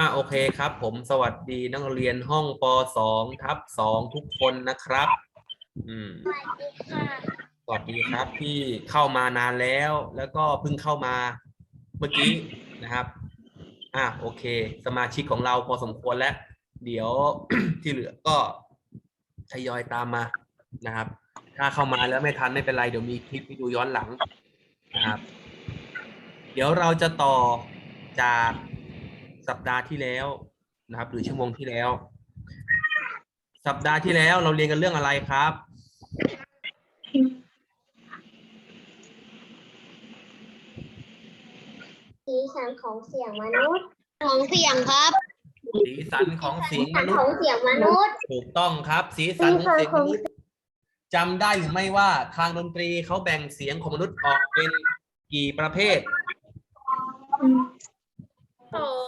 อ่าโอเคครับ ผมสวัสดีนักเรียนห้องปสองทับสองทุกคนนะครับ อืมสวัสดีค่ะสวัสดีครับที่เข้ามานานแล้ว แล้วก็เพิ่งเข้ามาเมื่อกี้นะครับ อะโอเค สมาชิกของเราพอสมควรแล้ว เดี๋ยว ที่เหลือก็ทยอยตามมานะครับ ถ้าเข้ามาแล้วไม่ทันไม่เป็นไรเดี๋ยวมีคลิปให้ดูย้อนหลังนะครับ เดี๋ยวเราจะต่อจาก สัปดาห์ที่แล้วนะครับ หรือชั่วโมงที่แล้ว สัปดาห์ที่แล้วเราเรียนกันเรื่องอะไรครับ สีสันของเสียงมนุษย์ของเสียงครับสีสันของเสียงสีมสันนุษของย์เสียงมนุษย์ ถูกต้องครับ สีสันของเสียงมนุษย์จำได้หรือไม่ว่าทางดนตรีเขาแบ่งเสียงของมนุษย์ออกเป็นกี่ประเภท สอง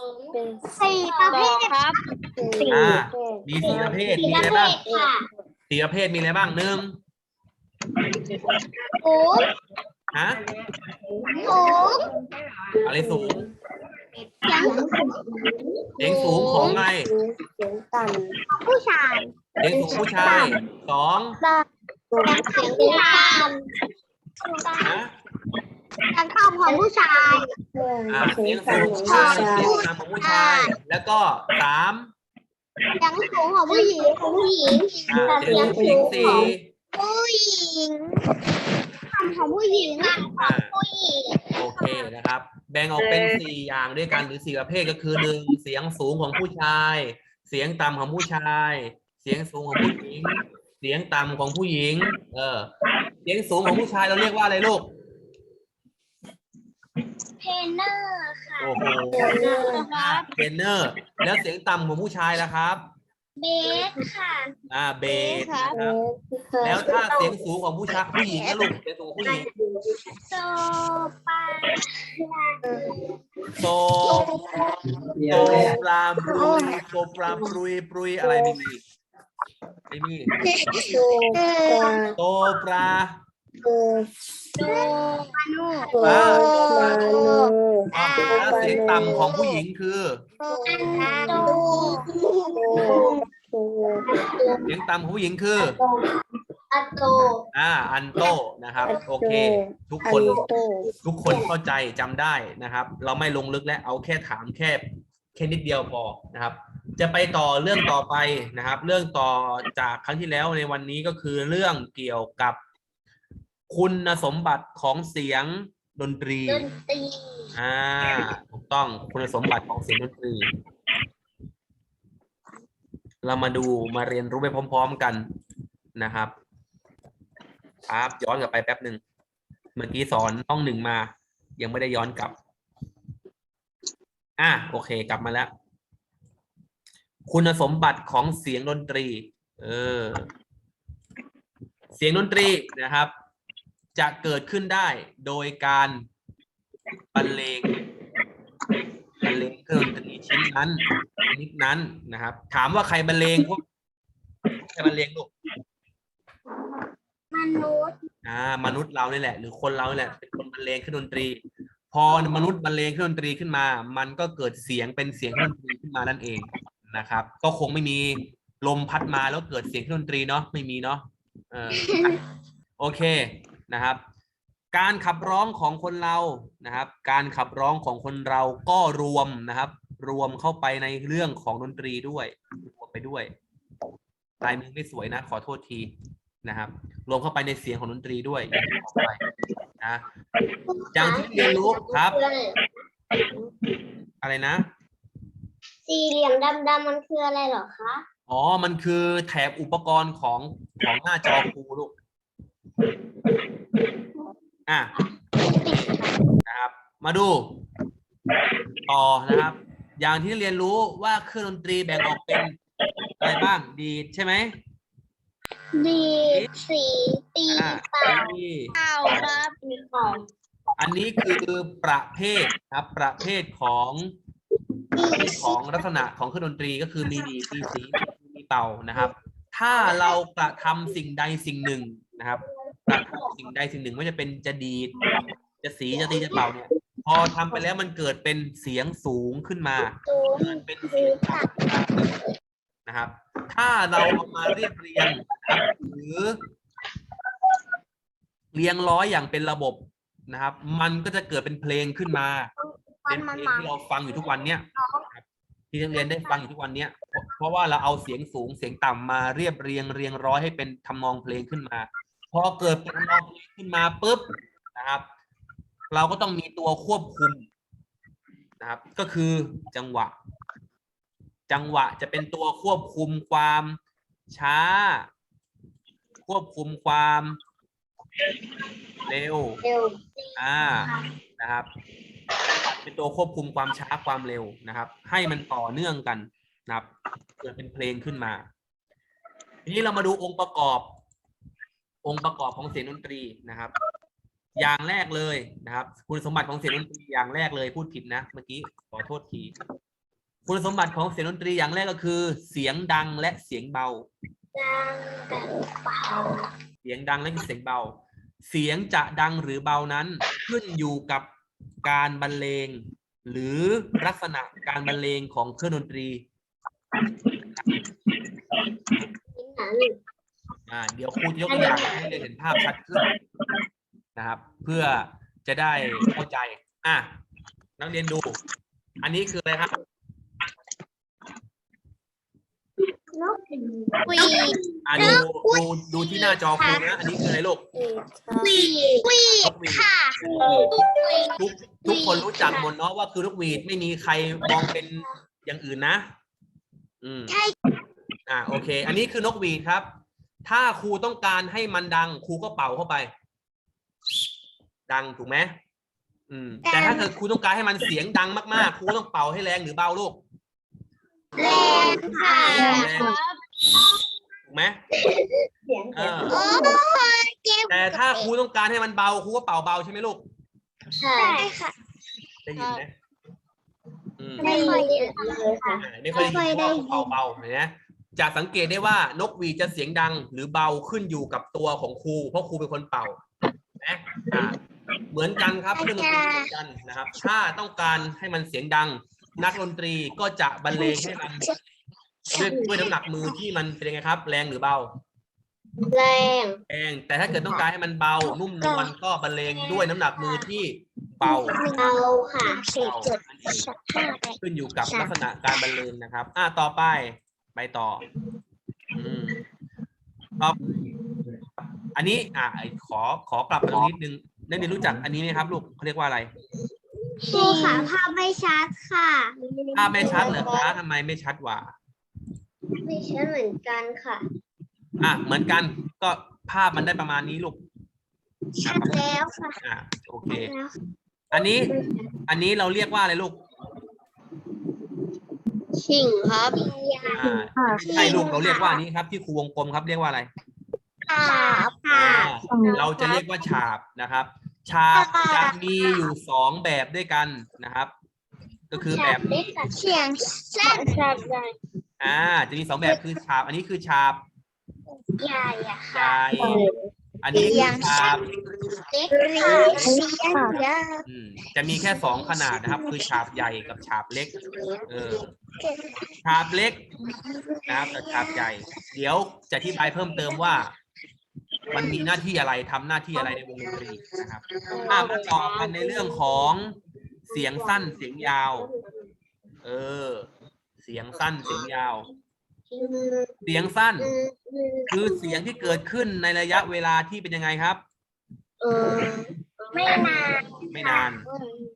สี่ประเภทครับอ่ามีสี่ประเภทสี่มีปอะไรระเภบ้างทค่ะสี่ประเภทมีอะไรบ้างหนึ่งสูงฮะสูงอะไรสูงเสียงสูงเสียงสูงของไงเสียงต่ำผู้ชายเสียงสูงผู้ชายสองเสียงผู้ชายฮะเสียงต่ำของผู้ชาย อ่าเสียงสูงของผู้ชายเสียงต่ำของผู้ชาย แล้วก็สามเสียงสูงของผู้หญิงของผู้หญิงอ่าเสียงเสียงสี่ผู้หญิงต่ำของผู้หญิงอะอ่า ผู้หญิงโอเคนะครับ แบ่งออกเป็นสี่อย่างด้วยกันหรือสี่ประเภทก็คือหนึ่งเสียงสูงของผู้ชาย เสียงต่ำของผู้ชาย เสียงสูงของผู้หญิง เสียงต่ำของผู้หญิง เออ เสียงสูงของผู้ชายเราเรียกว่าอะไรลูก เพนเนอร์ค่ะโอ้โหครับเทรนเนอร์ แล้วเสียงต่ำของผู้ชายล่ะครับ เบสค่ะอ่าเบสนะครับแล้วถ้าเสียงสูงของผู้ชายผู้หญิงนะลูกเสียงสูงของผู้หญิงโซปาโซโซปราบรุยโซปราบรุยปรุยอะไรไม่มีไม่มีโซปราโดมานุอ่าโดอ่าแล้วเสียงต่ำของผู้หญิงคือโดเสียงต่ำของผู้หญิงคืออะโตอ่า อันโตนะครับ โอเค ทุกคน ทุกคนเข้าใจจำได้นะครับ เราไม่ลงลึกและเอาแค่ถามแค่แค่นิดเดียวพอนะครับ จะไปต่อเรื่องต่อไปนะครับ เรื่องต่อจากครั้งที่แล้วในวันนี้ก็คือเรื่องเกี่ยวกับ คุณสมบัติของเสียงดนตรี ดนตรี อ่า ถูกต้อง คุณสมบัติของเสียงดนตรี เรามาดูมาเรียนรู้ไปพร้อม ๆกันนะครับครับย้อนกลับไปแป๊บหนึ่ง เมื่อกี้สอนห้องหนึ่งมา ยังไม่ได้ย้อนกลับ อะโอเค กลับมาแล้ว คุณสมบัติของเสียงดนตรี เออ เสียงดนตรีนะครับ จะเกิดขึ้นได้โดยการบรรเลงบรรเลงเครื่องดนตรีชิ้นนั้นชนิดนั้นนะครับ ถามว่าใครบรรเลงพวกใครบรรเลงลูกมนุษย์อ่ามนุษย์เรานี่แหละ หรือคนเรานี่แหละเป็นคนบรรเลงเครื่องดนตรี พอมนุษย์บรรเลงเครื่องดนตรีขึ้นมา มันก็เกิดเสียงเป็นเสียงเครื่องดนตรีขึ้นมานั่นเองนะครับ ก็คงไม่มีลมพัดมาแล้วเกิดเสียงเครื่องดนตรีเนาะไม่มีเนาะเอออะโอเค นะครับ การขับร้องของคนเรานะครับ การขับร้องของคนเราก็รวมนะครับ รวมเข้าไปในเรื่องของดนตรีด้วยรวมไปด้วยลายมือไม่สวยนะ ขอโทษทีนะครับ รวมเข้าไปในเสียงของดนตรีด้วยอย่างที่บอกไปนะอย่างที่เรียนรู้ครับคืออะไรอะไรนะ สี่เหลี่ยมดำๆมันคืออะไรเหรอคะ อ๋อ มันคือแถบอุปกรณ์ของของหน้าจอครูลูก อะนะครับ มาดูต่อนะครับ อย่างที่เรียนรู้ว่าเครื่องดนตรีแบ่งออกเป็นอะไรบ้าง ดีดใช่ไหมดีดสีตีอ่าเป่าดีเป่าครับมีเป่าอันนี้คือประเภทครับประเภทของประเภทของลักษณะของเครื่องดนตรีก็คือมีดีดมีสีมีเป่านะครับ ถ้าเรากระทำสิ่งใดสิ่งหนึ่งนะครับ กระทำสิ่งใดสิ่งหนึ่งไม่ว่าจะเป็นจะดีดจะสีจะตีจะเป่าเนี่ย พอทำไปแล้วมันเกิดเป็นเสียงสูงขึ้นมาตูเกิดเป็นเสียงต่ำนะครับ ถ้าเราเอามาเรียบเรียงหรือ เรียงร้อยอย่างเป็นระบบนะครับ มันก็จะเกิดเป็นเพลงขึ้นมา เป็นนมันเพลงมาที่เราฟังอยู่ทุกวันเนี้ยครับที่นักเรียนได้ฟังอยู่ทุกวันเนี้ยเพราะเพราะว่าเราเอาเสียงสูงเสียงต่ำมาเรียบเรียงเรียงร้อยให้เป็นทำนองเพลงขึ้นมา พอเกิดเป็นทำนองเพลงขึ้นมาปุ๊บนะครับ เราก็ต้องมีตัวควบคุมนะครับ ก็คือจังหวะ จังหวะจะเป็นตัวควบคุมความช้า ควบคุมความเร็วเร็วอ่านะครับ เป็นตัวควบคุมความช้าความเร็วนะครับ ให้มันต่อเนื่องกันนะครับเกิดเป็นเพลงขึ้นมา ทีนี้เรามาดูองค์ประกอบ องค์ประกอบของเสียงดนตรีนะครับ อย่างแรกเลยนะครับ คุณสมบัติของเสียงดนตรีอย่างแรกเลยพูดผิดนะเมื่อกี้ขอโทษทีคุณสมบัติของเสียงดนตรีอย่างแรกก็คือ เสียงดังและเสียงเบา ดังแต่เบา เสียงดังและเสียงเบา เสียงจะดังหรือเบานั้น ขึ้นอยู่กับการบรรเลง หรือลักษณะการบรรเลงของเครื่องดนตรี อ่าเดี๋ยวครูจะยกตัวอย่างให้เรียนเห็นภาพชัดขึ้นนะครับ เพื่อจะได้เข้าใจ อะนักเรียนดู อันนี้คืออะไรครับ นกหวีดอ่าดูดูดูที่หน้าจอครูนะอันนี้คืออะไรลูกหวีดหวีนดกหวีดค่ะทุกทุกคนรู้จักหมดเนาะว่าคือนกหวีดไม่มีใครมองเป็นอย่างอื่นนะ อืมใช่อ่าโอเค อันนี้คือนกหวีดครับ ถ้าครูต้องการให้มันดัง ครูก็เป่าเข้าไป ดังถูกไหมอืม แต่ถ้าเกิดครูต้องการให้มันเสียงดังมากๆ ครูต้องเป่าให้แรงหรือเบาลูกแรงค่ะแรงถูกไหมเออโอ้ยเจ็บแต่ถ้าครูต้องการให้มันเบาครูก็เป่าเบาใช่ไหมลูกใช่ค่ะได้ยินไหมอืมไม่ค่อยได้เลยค่ะอ่าไม่ค่อยได้ยินเพราะว่าเป่าเบาเห็นไหม จะสังเกตได้ว่านกหวีดจะเสียงดังหรือเบาขึ้นอยู่กับตัวของครู เพราะครูเป็นคนเป่านะอ่าเหมือนกันครับเครื่องดนตรีเหมือนกันนะครับ ถ้าต้องการให้มันเสียงดัง นักดนตรีก็จะบรรเลงให้มันด้วยด้วยน้ำหนักมือที่มันเป็นยังไงครับ แรงหรือเบา แรง แรงแต่ถ้าเกิดต้องการให้มันเบานุ่มนวลก็บรรเลงด้วยน้ำหนักมือที่เบาเบาค่ะสี่เบาจุดนั่นเองห้าแปดขึ้นอยู่กับลักษณะการบรรเลงนะครับ อ่าต่อไป ไปต่อ อืมต่ออันนี้ อ่าขอขอกลับมาตรงนิดนึงนักเรียนรู้จักอันนี้ไหมครับ ลูกเขาเรียกว่าอะไรครูค่ะภาพไม่ชัดค่ะภาพไม่ชัดเหรอคะทำไมไม่ชัดวะไม่ชัดเหมือนกันค่ะ อะเหมือนกัน ก็ภาพมันได้ประมาณนี้ลูกชัดแล้วค่ะอ่าโอเคแล้วอันนี้ อันนี้เราเรียกว่าอะไรลูก ชิงครับอ่าไม่ใช่ลูกเราเรียกว่าอันนี้ครับ ที่ครูวงกลมครับเรียกว่าอะไรครับค่ะอ่าเราจะเรียกว่าฉาบนะครับ ฉาบจะมีอยู่สองแบบด้วยกันนะครับ ก็คือแบบเล็กกับเสียงสั้นชัดใหญ่อ่าจะมีสองแบบคือฉาบ อันนี้คือฉาบใหญ่อะใหค่ะญ่อันนี้คือฉาบเล็กค่ะเสียงเยอะอืมจะมีแค่สองขนาดนะครับ คือฉาบใหญ่กับฉาบเล็ก เออ ฉาบเล็กนะครับกับฉาบใหญ่ เดี๋ยวจะอธิบายเพิ่มเติมว่า มันมีหน้าที่อะไรทำหน้าที่อะไรในวงดนตรีนะครับอ่ามาต่อกันในเรื่องของเสียงสั้นเสียงยาว เออ เสียงสั้นเสียงยาว เสียงสั้น คือเสียงที่เกิดขึ้นในระยะเวลาที่เป็นยังไงครับเออไม่นาน ไม่นาน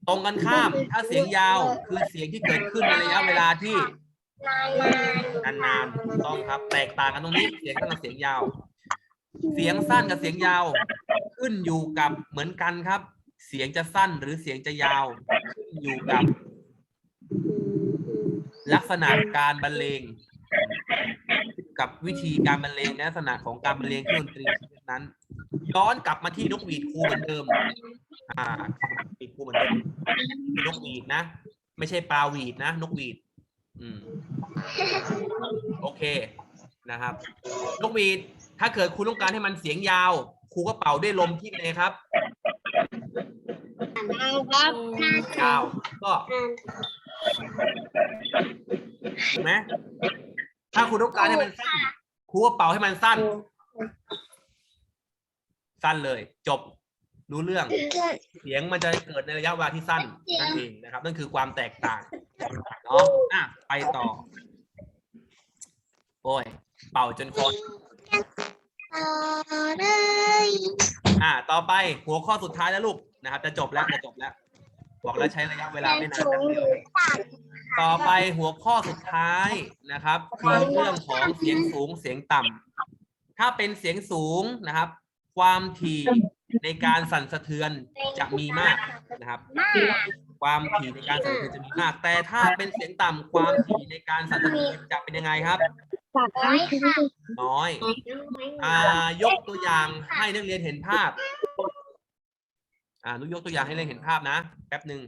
ตรงกันข้ามถ้าเสียงยาวคือเสียงที่เกิดขึ้นในระยะเวลาที่นานนานๆถูกต้องครับ แตกต่างกันตรงนี้เสียงสั้นกับเสียงยาว เสียงสั้นกับเสียงยาว ขึ้นอยู่กับเหมือนกันครับ เสียงจะสั้นหรือเสียงจะยาว ขึ้นอยู่กับ ลักษณะการบรรเลง กับวิธีการบรรเลงและลักษณะของการบรรเลงเครื่องดนตรีชนิดนั้น ย้อนกลับมาที่นกหวีดครูเหมือนเดิม อ่านกหวีด ครูเหมือนเดิมนกหวีดนะ ไม่ใช่ปลาหวีดนะ นกหวีด อืม โอเคนะครับ นกหวีด ถ้าเกิดคุณต้องการให้มันเสียงยาว ครูก็เป่าด้วยลมที่ไหนครับนครับยาว ก็ถูกไหมถ้าคุณต้องการให้มันสั้นครูก็เป่าให้มันสั้น สั้นเลย จบ รู้เรื่อง เสียงมันจะเกิดในระยะเวลาที่สั้นนั่นเองนะครับ นั่นคือความแตกต่างเนาะอะไปต่อ โอ้ย เป่าจนคอต่อเลยอะต่อไปหัวข้อสุดท้ายแล้วลูกนะครับ จะจบแล้วจะจบแล้ว บอกแล้วใช้ระยะเวลาไม่นานแป๊บเดียวต่อไปหัวข้อสุดท้ายนะครับคือเรื่องของเสียงสูงเสียงต่ำถ้าเป็นเสียงสูงนะครับ ความถี่ ในการสั่นสะเทือนจะมีมากนะครับ ความถี่ในการสั่นสะเทือนจะมีมาก แต่ถ้าเป็นเสียงต่ำความถี่ในการสั่นสะเทือนจะเป็นยังไงครับ น้อยค่ะน้อย อ่ายกตัวอย่างให้นักเรียนเห็นภาพ อ่านุยกตัวอย่างให้นักเรียนเห็นภาพนะแป๊บหนึ่ง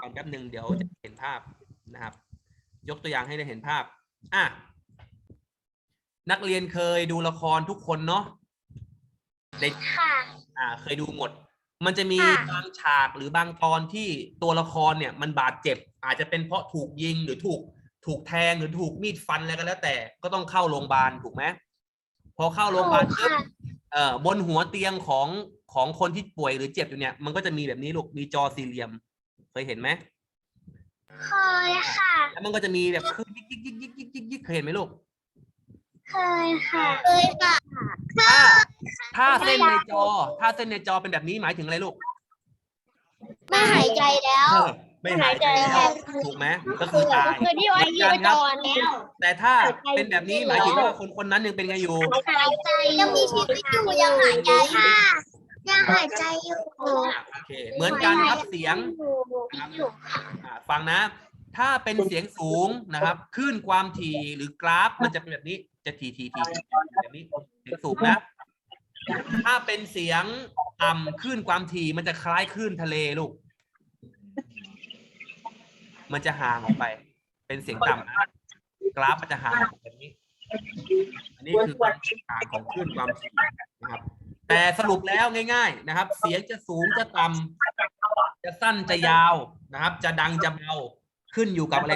ก่อนแป๊บหนึ่งเดี๋ยวจะเห็นภาพนะครับ ยกตัวอย่างให้ได้เห็นภาพ อะนักเรียนเคยดูละครทุกคนเนาะ เด็กค่ะ อ่าเคยดูหมด มันจะมีค่ะ บางฉากหรือบางตอนที่ตัวละครเนี่ยมันบาดเจ็บ อาจจะเป็นเพราะถูกยิงหรือถูกถูกแทงหรือถูกมีดฟันอะไรก็แล้ว แต่ก็ต้องเข้าโรงพยาบาลถูกไหมพอเข้าโรงพยาบาลปุ๊บเอ่อบนหัวเตียงของของคนที่ป่วยหรือเจ็บอยู่เนี่ย มันก็จะมีแบบนี้ลูกมีจอสี่เหลี่ยม เคยเห็นไหมเคยค่ะ แล้วมันก็จะมีแบบขึ้นยิกยิกยิกยิกยิกยิกยิกเคยเห็นไหมลูกเคยค่ะ เคยค่ะถ้า ถ้าเส้นในจอ ถ้าเส้นในจอเป็นแบบนี้หมายถึงอะไรลูกไม่หายใจแล้ว เออไม่หายใจแล้วถูกไหมก็คือตายเคยที่ว่ายืนจอนแล้ว แต่ถ้าเป็นแบบนี้หมายถึงว่าคนคนนั้นยังเป็นไงอยู่ หายใจยังมีชีวิตอยู่ยังหายใจค่ะยังหายใจอยู่โอเค เหมือนกันครับเสียงอยู่อ่าฟังนะ ถ้าเป็นเสียงสูงนะครับคลื่นความถี่หรือกราฟมันจะเป็นแบบนี้จะทีทีทีแบบนี้เสียงสูงนะ ถ้าเป็นเสียงต่ำคลื่นความถี่มันจะคล้ายคลื่นทะเลลูก มันจะห่างออกไป เป็นเสียงต่ำนะกราฟมันจะห่างออกแบบนี้ อันนี้คือความแตกต่างของคลื่นความถี่นะครับ แต่สรุปแล้วง่าย ๆ นะครับ เสียงจะสูงจะต่ำจะสั้นจะยาวนะครับ จะดังจะเบาขึ้นอยู่กับอะไร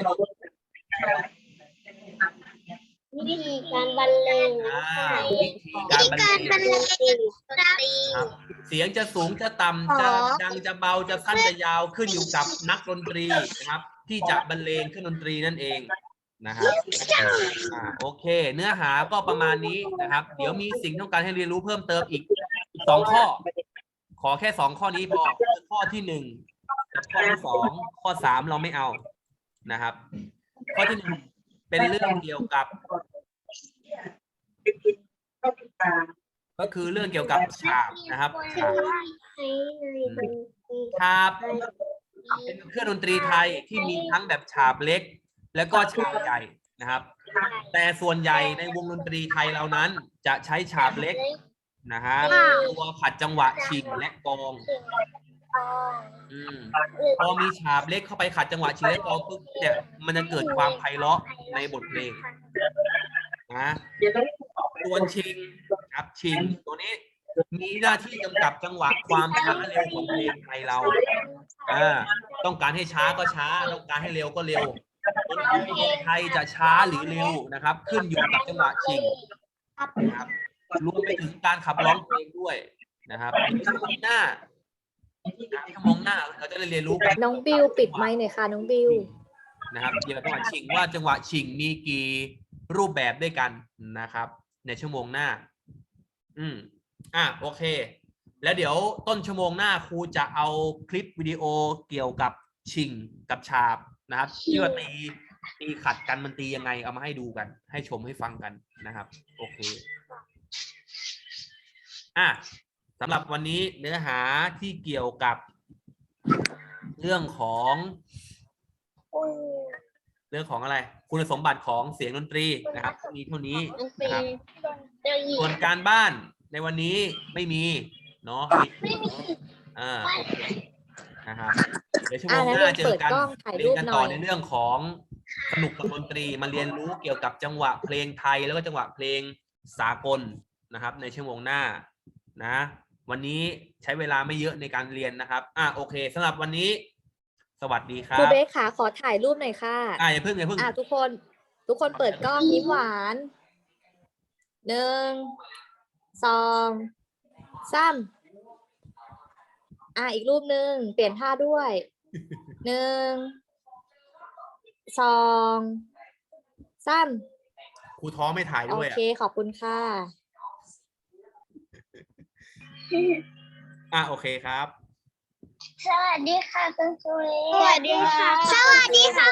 วิธีการบรรเลงอ่าวิธีการบรรเลงบรรเลงดนตรีครับเสียงจะสูงจะต่ำจะดังจะเบาจะสั้นจะยาวขึ้นอยู่กับนักดนตรีนะครับ ที่จะบรรเลงเครื่องดนตรีนั่นเองนะครับอ่าโอเค เนื้อหาก็ประมาณนี้นะครับ เดี๋ยวมีสิ่งต้องการให้เรียนรู้เพิ่มเติมอีกสองข้อ ขอแค่สองข้อนี้พอข้อที่หนึ่งกับข้อที่สองข้อสามเราไม่เอานะครับ ข้อที่หนึ่งเป็นเรื่องเกี่ยวกับ ก็คือเรื่องเกี่ยวกับฉาบนะครับฉาบฉาบเป็นเครื่องดนตรีไทยที่มีทั้งแบบฉาบเล็ก และก็ฉาบใหญ่นะครับ แต่ส่วนใหญ่ในวงดนตรีไทยเรานั้น จะใช้ฉาบเล็กนะฮะตัวขัดจังหวะชิงและกลองอืมพอมีฉาบเล็กเข้าไปขัดจังหวะชิงและกลองปุ๊บเนี่ยมันจะเกิดความไพเราะในบทเพลงนะส่วนชิง ครับชิงตัวนี้มีหน้าที่กำกับจังหวะความช้าเร็วของเพลงไทยเราอ่าต้องการให้ช้าก็ช้า ต้องการให้เร็วก็เร็วดนตรีเพลงไทยจะช้าหรือเร็วนะครับ ขึ้นอยู่กับจังหวะชิงนะครับรวมไปถึงการขับร้องเพลงด้วยนะครับชั่วโมงหน้าชั่วโมงหน้าเราจะได้เรียนรู้กันน้องบิวปิดไมค์หน่อยค่ะน้องบิวนะครับเกี่ยวกับจังหวะชิงว่าจังหวะชิงมีกี่รูปแบบด้วยกันนะครับ ในชั่วโมงหน้า อืมอะโอเค แล้วเดี๋ยวต้นชั่วโมงหน้าครูจะเอาคลิปวิดีโอเกี่ยวกับชิงกับฉาบนะครับที่ว่าตีตีขัดกันมันตียังไงเอามาให้ดูกัน ให้ชมให้ฟังกันนะครับ โอเค อะสำหรับวันนี้เนื้อหาที่เกี่ยวกับเรื่องของเรื่องของอะไร คุณสมบัติของเสียงดนตรีนะครับมีเท่านี้นะครับ ส่วนการบ้านในวันนี้ไม่มีเนาะอ่าโอเคนะครับเดี๋ยวชั่วโมงหน้าเจอกันอ่าแล้วเปิดกล้องถ่ายเรีรูยนปกันหน่ต่ออย ในเรื่องของสนุกกับดนตรีมาเรียนรู้เกี่ยวกับจังหวะเพลงไทยแล้วก็จังหวะเพลงสากลนะครับ ในชั่วโมงหน้านะ วันนี้ใช้เวลาไม่เยอะในการเรียนนะครับ อะโอเคสำหรับวันนี้ สวัสดีคครัรูบเบสขาขอถ่ายรูปหน่อยค่ะ อะอย่าเพิ่งอย่าเพิ่ง อะทุกคน ทุกคนเปิดกล้องยิ้มหวาน หนึ่งสองสามอะอีกรูปหนึ่งเปลี่ยนท่าด้วยหนึ่งสองสามครูท้อไม่ถ่ายโอด้วยเคขอบคุณค่ะ อะโอเคครับ สวัสดีค่ะคุณครูสวัสดีค่ะ สวัสดีค่ะ